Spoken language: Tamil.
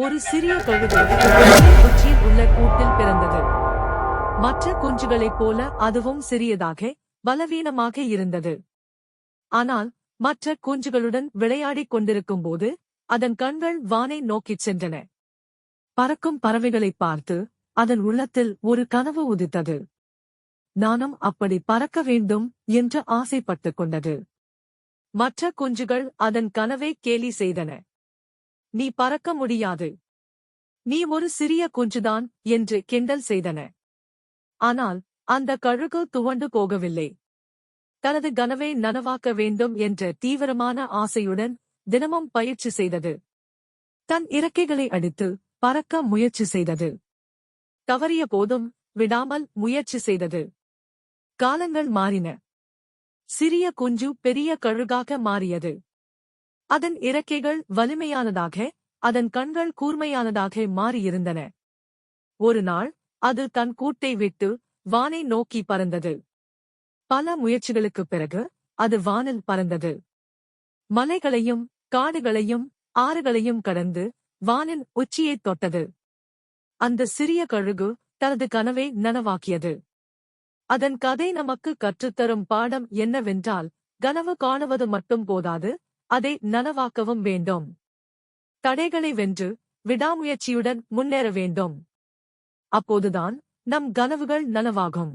ஒரு சிறிய கழுகு உச்சியில் உள்ள கூட்டில் பிறந்தது. மற்ற குஞ்சுகளைப் போல அதுவும் சிறியதாக பலவீனமாக இருந்தது. ஆனால் மற்ற குஞ்சுகளுடன் விளையாடிக் கொண்டிருக்கும்போது அதன் கண்கள் வானை நோக்கிச் சென்றன. பறக்கும் பறவைகளைப் பார்த்து அதன் உள்ளத்தில் ஒரு கனவு உதித்தது. நானும் அப்படி பறக்க வேண்டும் என்று ஆசைப்பட்டுக் கொண்டது. மற்ற குஞ்சுகள் அதன் கனவை கேலி செய்தன. நீ பறக்க முடியாது. நீ ஒரு சிறிய குஞ்சுதான் என்று கிண்டல் செய்தன. ஆனால் அந்த கழுகு துவண்டு போகவில்லை. தனது கனவை நனவாக்க வேண்டும் என்ற தீவிரமான ஆசையுடன் தினமும் பயிற்சி செய்தது. தன் இறக்கைகளை அடித்து பறக்க முயற்சி செய்தது. தவறிய போதும் விடாமல் முயற்சி செய்தது. காலங்கள் மாறின. சிறிய குஞ்சு பெரிய கழுகாக மாறியது. அதன் இறக்கைகள் வலிமையானதாக அதன் கண்கள் கூர்மையானதாக மாறியிருந்தன. ஒரு நாள் அது தன் கூட்டை விட்டு வானை நோக்கி பறந்தது. பல முயற்சிகளுக்குப் பிறகு அது வானில் பறந்தது. மலைகளையும் காடுகளையும் ஆறுகளையும் கடந்து வானின் உச்சியைத் தொட்டது. அந்த சிறிய கழுகு தனது கனவை நனவாக்கியது. அதன் கதை நமக்கு கற்றுத்தரும் பாடம் என்னவென்றால் கனவு காணுவது மட்டும் போதாது அதை நனவாக்கவும் வேண்டும். தடைகளை வென்று விடாமுயற்சியுடன் முன்னேற வேண்டும். அப்போதுதான் நம் கனவுகள் நனவாகும்.